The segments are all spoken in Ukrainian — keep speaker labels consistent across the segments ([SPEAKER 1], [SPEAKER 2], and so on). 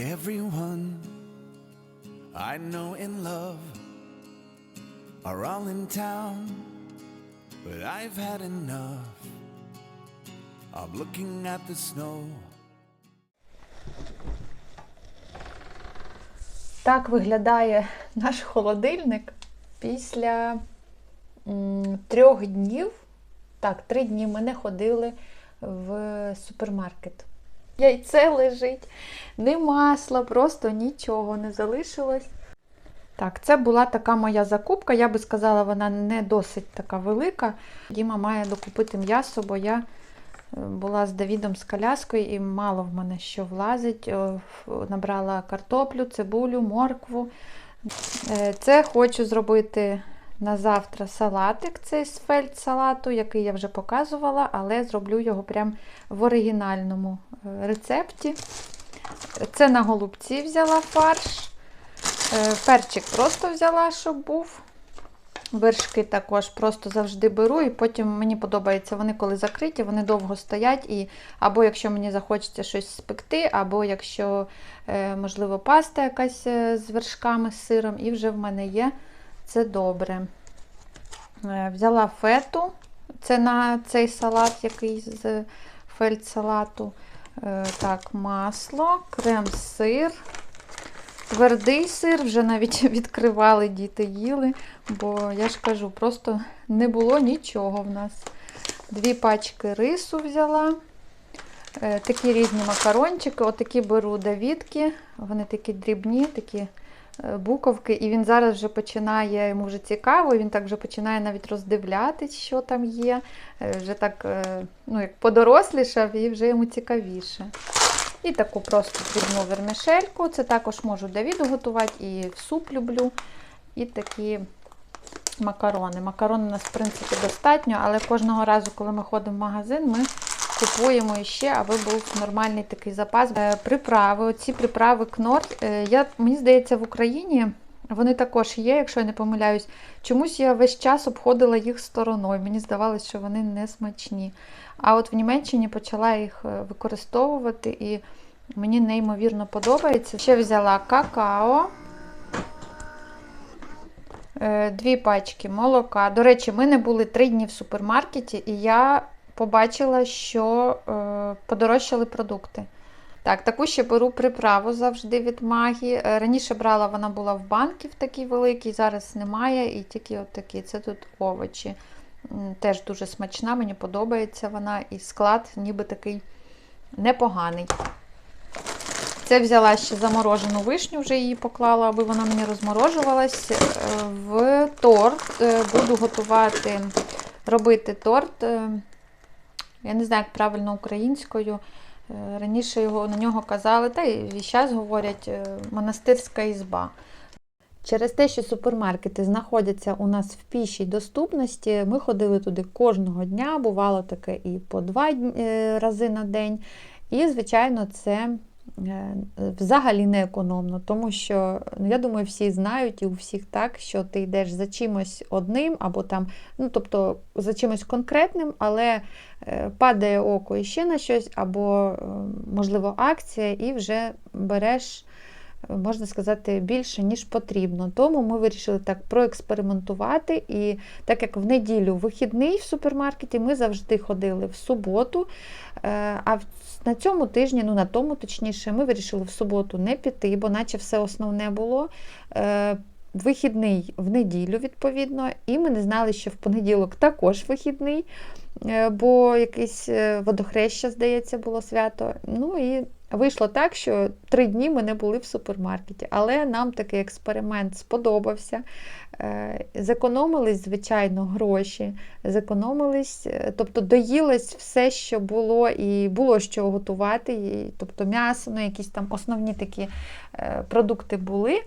[SPEAKER 1] Everyone I know in love are all in town, but I've had enough of looking at the snow.
[SPEAKER 2] Так виглядає наш холодильник після трьох днів. Так, три дні ми не ходили в супермаркет. Яйце лежить, не масла, просто нічого не залишилось. Так, це була така моя закупка. Я би сказала, вона не досить така велика. Діма має докупити м'ясо, бо я е, була з Давідом з коляскою і мало в мене що влазить. Е, Набрала картоплю, цибулю, моркву. Е, Це хочу зробити на завтра салатик, цей з фельдсалату, який я вже показувала, але зроблю його прям в оригінальному е, рецепті. Це на голубці взяла фарш. Е, Перчик просто взяла, щоб був. Вершки також просто завжди беру, і потім мені подобається, вони коли закриті, вони довго стоять. І або якщо мені захочеться щось спекти, або якщо, е, можливо, паста якась з вершками, з сиром, і вже в мене є. Це добре. Е, Взяла фету, це на цей салат, який з фельдсалату. Е, Так, масло, крем-сир. Твердий сир, вже навіть відкривали, діти їли, бо я ж кажу, просто не було нічого в нас. Дві пачки рису взяла. Е, Такі різні макарончики. Отакі беру давідки. Вони такі дрібні, такі буковки. І він зараз вже починає, йому вже цікаво, він так вже починає навіть роздивлятись, що там є. Е, Вже так, е, ну, як подорослішав, і вже йому цікавіше. І таку просто дрібну вермішельку. Це також можу Давіду готувати, і в суп люблю. І такі макарони. Макарони у нас, в принципі, достатньо, але кожного разу, коли ми ходимо в магазин, ми купуємо іще, аби був нормальний такий запас. Е, Приправи, оці приправи кнор. е, Я, мені здається, в Україні вони також є, якщо я не помиляюсь. Чомусь я весь час обходила їх стороною. Мені здавалося, що вони не смачні. А от в Німеччині почала їх е, використовувати і мені неймовірно подобається. Ще взяла какао, дві пачки молока. До речі, ми не були три дні в супермаркеті, і я побачила, що е, подорожчали продукти. Так, таку ще беру приправу завжди від Магі. Е, Раніше брала, вона була в банки в такій великій, зараз немає, і тільки от такі. Це тут овочі. Теж дуже смачна, мені подобається вона, і склад ніби такий непоганий. Це взяла ще заморожену вишню, вже її поклала, аби вона мені розморожувалась. Е, В торт е, буду готувати, робити торт. Я не знаю, як правильно українською. Е, Раніше його, на нього казали, та і зараз говорять е, монастирська ізба. Через те, що супермаркети знаходяться у нас в пішій доступності, ми ходили туди кожного дня, бувало таке і по два е, рази на день. І, звичайно, це взагалі не економно, тому що ну, я думаю, всі знають і у всіх так, що ти йдеш за чимось одним, або там, ну тобто за чимось конкретним, але е, падає око іще на щось, або, е, можливо, акція, і вже береш можна сказати, більше, ніж потрібно. Тому ми вирішили так проекспериментувати. І так як в неділю вихідний в супермаркеті, ми завжди ходили в суботу. Е, А на цьому тижні, ну на тому точніше, ми вирішили в суботу не піти, бо наче все основне було. Вихідний в неділю, відповідно, і ми не знали, що в понеділок також вихідний, е, бо якесь е, водохреща, здається, було свято. Ну і Вийшло так, що три дні ми не були в супермаркеті, але нам такий експеримент сподобався. Е, Зекономились, звичайно, гроші, зекономились, тобто доїлось все, що було, і було що готувати. І, тобто м'ясо, ну, якісь там основні такі продукти були.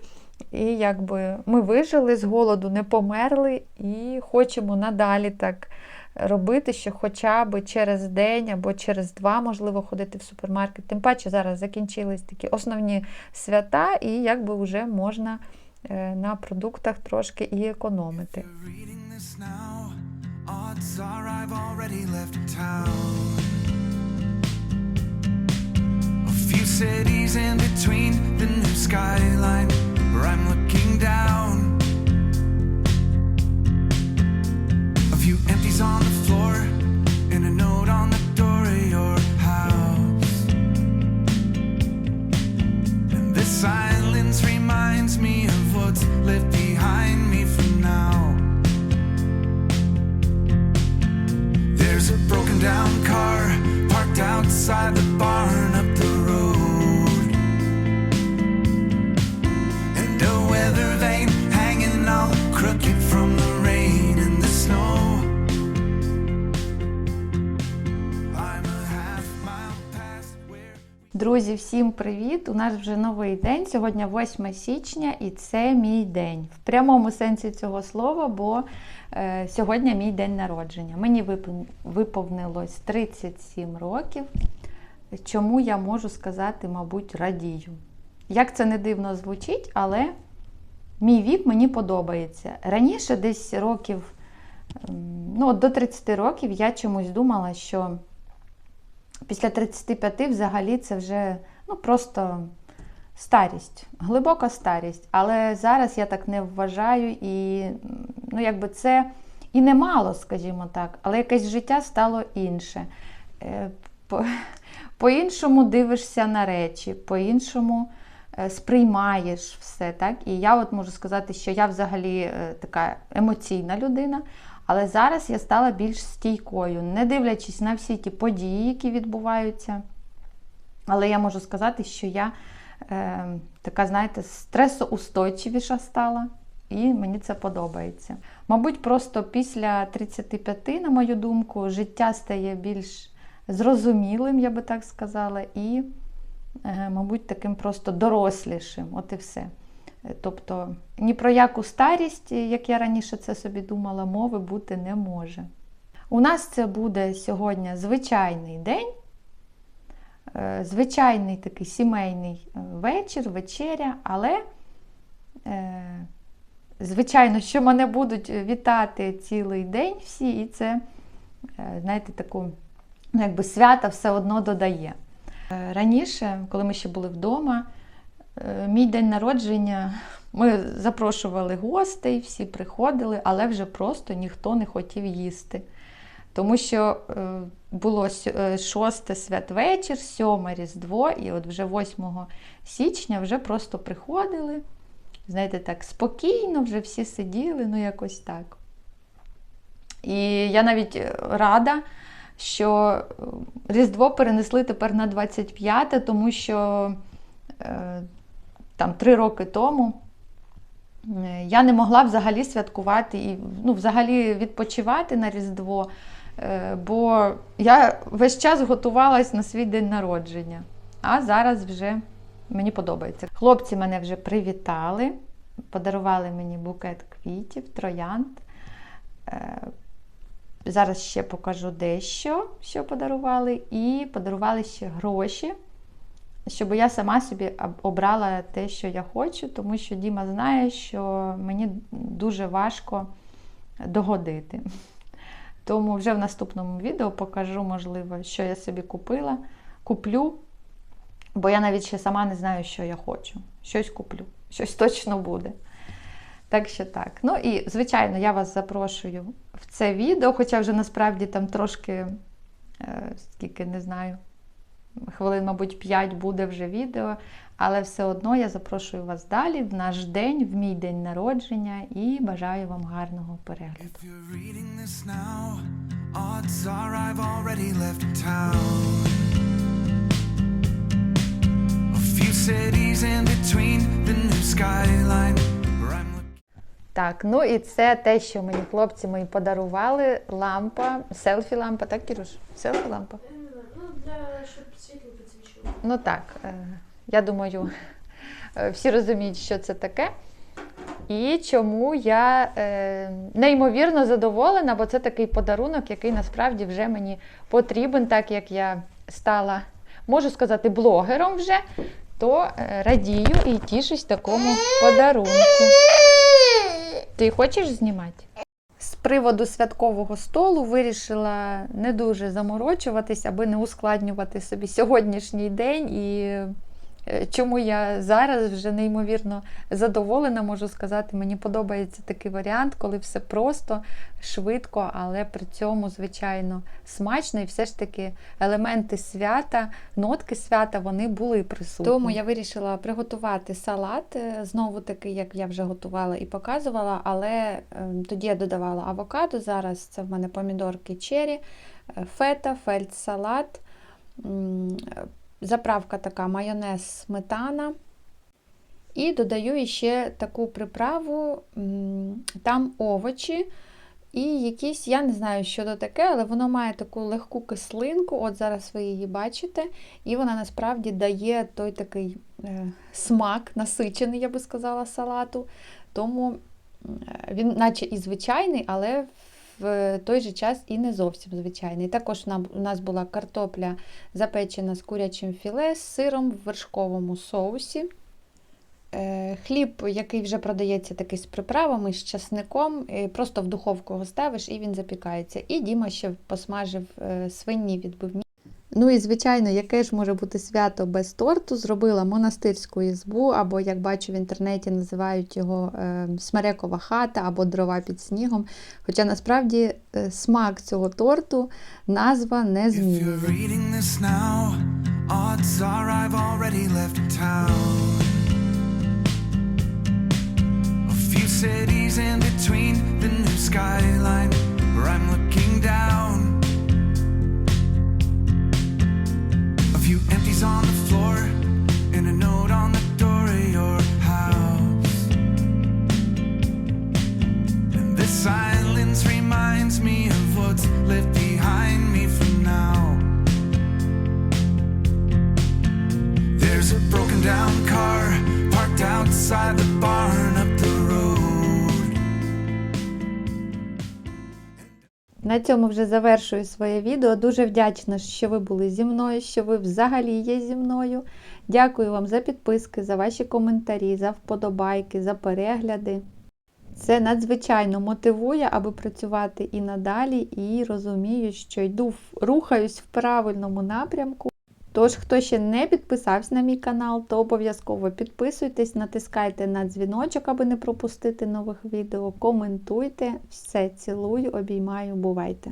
[SPEAKER 2] І якби ми вижили з голоду, не померли і хочемо надалі так робити, що хоча б через день або через два, можливо, ходити в супермаркет. Тим паче зараз закінчились такі основні свята, і якби вже можна е, на продуктах трошки і економити.
[SPEAKER 1] Cities in between skyline where I'm looking down. A few empties on the
[SPEAKER 2] Друзі, всім привіт! У нас вже новий день. Сьогодні 8 січня, і це мій день. В прямому сенсі цього слова, бо е, сьогодні мій день народження. Мені виповнилось 37 років. Чому я можу сказати, мабуть, радію. Як це не дивно звучить, але мій вік мені подобається. Раніше, десь років, ем, ну, до 30 років, я чомусь думала, що після 35 взагалі це вже ну, просто старість, глибока старість. Але зараз я так не вважаю, і ну, якби це і немало, скажімо так, але якесь життя стало інше. Е, по- По-іншому дивишся на речі, по-іншому е, сприймаєш все. так? І я от можу сказати, що я взагалі е, така емоційна людина. Але зараз я стала більш стійкою, не дивлячись на всі ті події, які відбуваються. Але я можу сказати, що я е, така, знаєте, стресоустойчивіша стала, і мені це подобається. Мабуть, просто після 35, на мою думку, життя стає більш зрозумілим, я би так сказала, і, е, мабуть, таким просто дорослішим. От і все. Е, Тобто ні про яку старість, як я раніше це собі думала, мови бути не може. У нас це буде сьогодні звичайний день, е, звичайний такий сімейний е, вечір, вечеря, але, е, звичайно, що мене будуть вітати цілий день всі, і це, е, знаєте, таку, ну, якби свята все одно додає. Е, Раніше, коли ми ще були вдома, Е, Мій день народження ми запрошували гостей, всі приходили, але вже просто ніхто не хотів їсти. Тому що е, було е, шосте святвечір, сьоме Різдво, і от вже 8 січня вже просто приходили. Знаєте, так спокійно, вже всі сиділи, ну якось так. І я навіть е, рада, що е, Різдво перенесли тепер на 25, тому що е, там три роки тому е, я не могла взагалі святкувати і ну, взагалі відпочивати на Різдво, е, бо я весь час готувалась на свій день народження. А зараз вже мені подобається. Хлопці мене вже привітали, подарували мені букет квітів, троянд. Е, Зараз ще покажу дещо, що подарували, і подарували ще гроші щоб я сама собі обрала те, що я хочу, тому що Діма знає, що мені дуже важко догодити. Тому вже в наступному відео покажу, можливо, що я собі купила, куплю, бо я навіть ще сама не знаю, що я хочу. Щось куплю, щось точно буде. Так що так. Ну і, звичайно, я вас запрошую в це відео, хоча вже насправді там трошки, е, скільки не знаю, хвилин, мабуть, 5 буде вже відео, але все одно я запрошую вас далі в наш день, в мій день народження і бажаю вам гарного перегляду.
[SPEAKER 1] Cities in between the new skyline.
[SPEAKER 2] Так, ну і це те, що мені хлопці мої подарували. Лампа, селфі-лампа, так, Кіруш? Селфі-лампа.
[SPEAKER 3] Щоб світло підсвічувало.
[SPEAKER 2] Ну так, е, я думаю, е, всі розуміють, що це таке. І чому я е, неймовірно задоволена, бо це такий подарунок, який насправді вже мені потрібен, так як я стала, можу сказати, блогером вже, то радію і тішусь такому подарунку. Ти хочеш знімати? Приводу святкового столу вирішила не дуже заморочуватись, аби не ускладнювати собі сьогоднішній день і чому я зараз вже неймовірно задоволена, можу сказати. Мені подобається такий варіант, коли все просто, швидко, але при цьому, звичайно, смачно. І все ж таки елементи свята, нотки свята вони були присутні. Тому я вирішила приготувати салат, е, знову таки, як я вже готувала і показувала, але е, тоді я додавала авокадо. Зараз це в мене помідорки чері, е, фета, фельдсалат. Заправка така майонез, сметана. І додаю ще таку приправу, там овочі. І якісь, я не знаю, що то таке, але воно має таку легку кислинку. От зараз ви її бачите. І вона насправді дає той такий е, смак, насичений, я би сказала, салату. Тому е, він, наче і звичайний, але в той же час і не зовсім звичайний. Також у нас була картопля запечена з курячим філе, з сиром в вершковому соусі. Е, Хліб, який вже продається такий з приправами, з часником, е, просто в духовку його ставиш і він запікається. І Діма ще посмажив е, свині відбивні. Ну і звичайно, яке ж може бути свято без торту? Зробила монастирську ізбу, або, як бачу в інтернеті, називають його е, смерекова хата або дрова під снігом. Хоча насправді е, смак цього торту назва не змінює.
[SPEAKER 1] cities in between the new skyline where I'm looking down. On the floor and a note on the door of your house. And this silence reminds me of what's left behind me now. There's a broken down car parked outside the barn
[SPEAKER 2] На цьому вже завершую своє відео. Дуже вдячна, що ви були зі мною, що ви взагалі є зі мною. Дякую вам за підписки, за ваші коментарі, за вподобайки, за перегляди. Це надзвичайно мотивує, аби працювати і надалі, і розумію, що йду, рухаюсь в правильному напрямку. Тож, хто ще не підписався на мій канал, то обов'язково підписуйтесь, натискайте на дзвіночок, аби не пропустити нових відео, коментуйте. Все, цілую, обіймаю, бувайте!